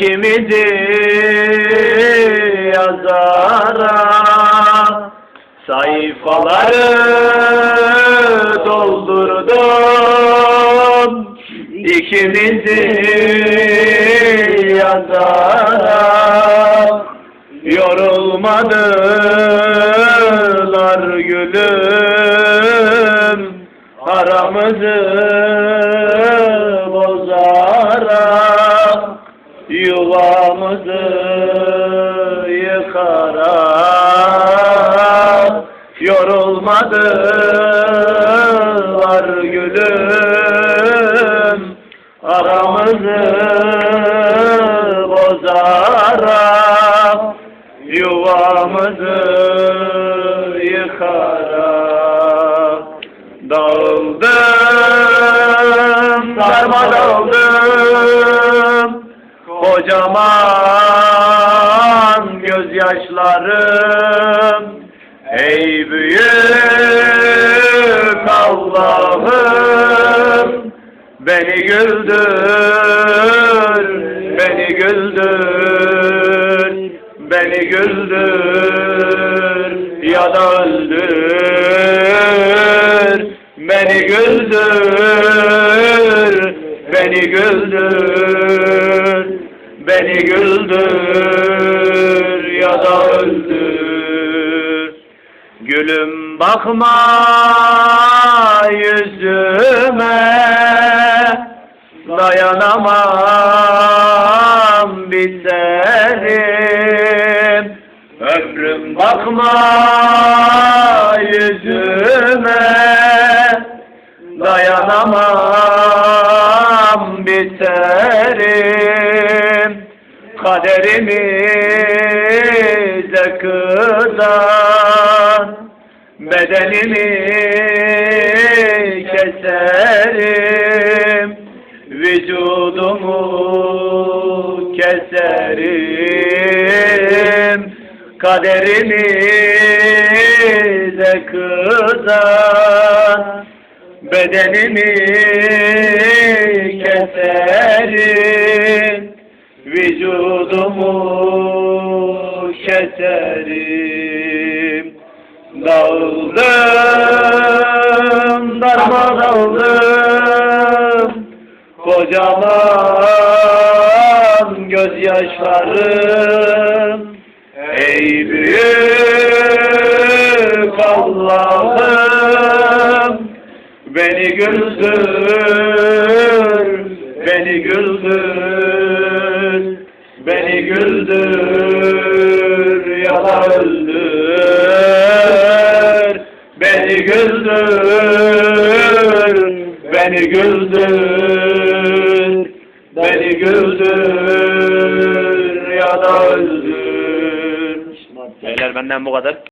ikimizi yazara sayfaları doldurdum. İkimizi yazara yorulmadılar gülüm. Aramızı yuvamızı yıkara yorulmadılar gülüm aramızı kocaman gözyaşlarım. Ey büyük Allah'ım beni güldür beni güldür beni güldür ya da öldür. Beni güldür beni güldür beni güldür ya da öldür. Gülüm bakma yüzüme. Dayanamam biterim. Ömrüm bakma yüzüme. Dayanamam biterim kaderimize kızan bedenimi keserim vücudumu keserim. Kaderimize kızan bedenimi keserim vücudumu keserim. Dağıldım darmadağıldım kocaman gözyaşlarım. Ey büyük Allah'ım. Beni güldür beni güldür beni güldür ya da öldür. Beni güldür beni güldür. Beni güldür ya da öldür. Beyler benden bu kadar.